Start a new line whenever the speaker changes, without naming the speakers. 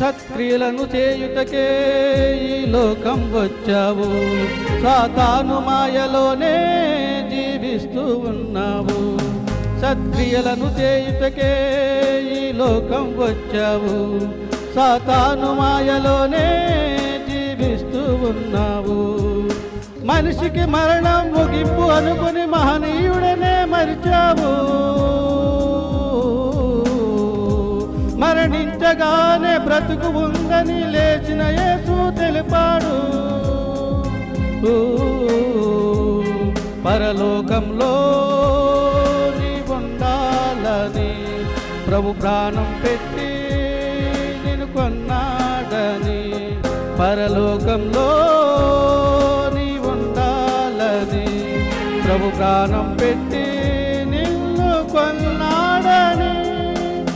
సత్క్రియలను చేయుటకే ఈ లోకం వచ్చావు. సాతాను మాయలోనే జీవిస్తూ ఉన్నావు. సత్క్రియలను చేయుటకే ఈ లోకం వచ్చావు. సాతాను మాయలోనే జీవిస్తూ ఉన్నావు. మనిషికి మరణం ముగింపు అనుకుని మహనీయుడనే మరిచావు. మరణించగానే బ్రతుకు ఉందని లేచిన యేసు తెలిపాడు. ఊ, పరలోకంలో నీ ఉండాలని ప్రభు ప్రాణం పెట్టి నేను కొన్నాడని పరలోకంలో నీ ఉండాలని ప్రభు ప్రాణం పెట్టి